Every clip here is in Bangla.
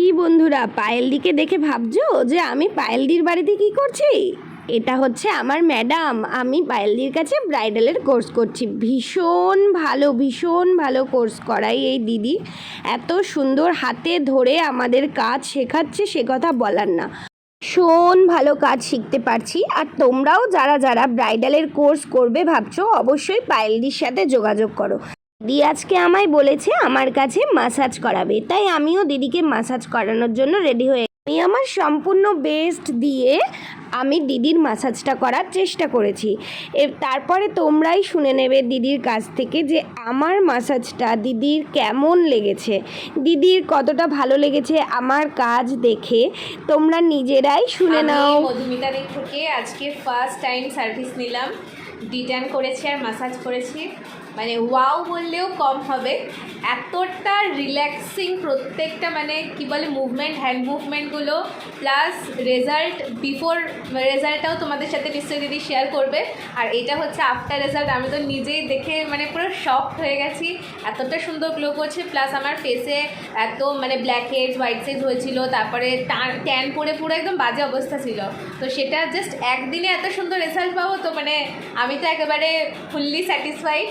কি বন্ধুরা পায়েলদিকে দেখে ভাবছ যে আমি পায়েলদির বাড়িতে কি করছি? এটা হচ্ছে আমার ম্যাডাম, আমি পায়েলদির কাছে ব্রাইডালের কোর্স করছি। ভীষণ ভালো ভীষণ ভালো কোর্স করাই এই দিদি। এত সুন্দর হাতে ধরে আমাদের কাজ শেখাচ্ছে, সে কথা বলার না। ভীষণ ভালো কাজ শিখতে পারছি। আর তোমরাও যারা যারা ব্রাইডালের কোর্স করবে ভাবছ, অবশ্যই পায়েলদির সাথে যোগাযোগ করো। দিদি আজকে আমায় বলেছে আমার কাছে মাসাজ করাবে। তাই আমিও দিদিকে মাসাজ করানোর জন্য রেডি হয়ে আমি আমার সম্পূর্ণ বেস্ট দিয়ে আমি দিদির মাসাজটা করার চেষ্টা করেছি। এ তারপরে তোমরাই শুনে নেবে দিদির কাছ থেকে যে আমার মাসাজটা দিদির কেমন লেগেছে। দিদির কতটা ভালো লেগেছে আমার কাজ দেখে তোমরা নিজেরাই শুনে নাও। আমি মধুমিতার থেকে আজকে ফার্স্ট টাইম সার্ভিস নিলাম। ডিটেন করেছি আর মাসাজ করেছি। মানে ওয়াও বললেও কম হবে। এতটা রিল্যাক্সিং প্রত্যেকটা মানে কি বলে মুভমেন্ট হ্যান্ড মুভমেন্টগুলো প্লাস রেজাল্ট বিফোর রেজাল্টটাও তোমাদের সাথে নিশ্চয়ই দিদি শেয়ার করবে। আর এটা হচ্ছে আফটার রেজাল্ট আমি তো নিজেই দেখে মানে পুরো শক হয়ে গেছি। এতটা সুন্দর গ্লো করছে প্লাস আমার ফেসে এত মানে ব্ল্যাক হেডস হোয়াইট হেডস হয়েছিল, তারপরে ট্যান পরে পুরো একদম বাজে অবস্থা ছিল। তো সেটা জাস্ট একদিনে এত সুন্দর রেজাল্ট পাবো তো মানে আমি তো একেবারে ফুললি স্যাটিসফাইড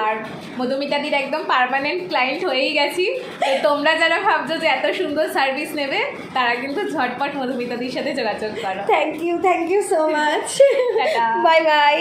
আর মধুমিতাদির একদম পারমানেন্ট ক্লায়েন্ট হয়েই গেছি। তো তোমরা যারা ভাবছ যে এত সুন্দর সার্ভিস নেবে তারা কিন্তু ঝটপট মধুমিতাদির সাথে যোগাযোগ করো। Thank you thank you so much. Bye bye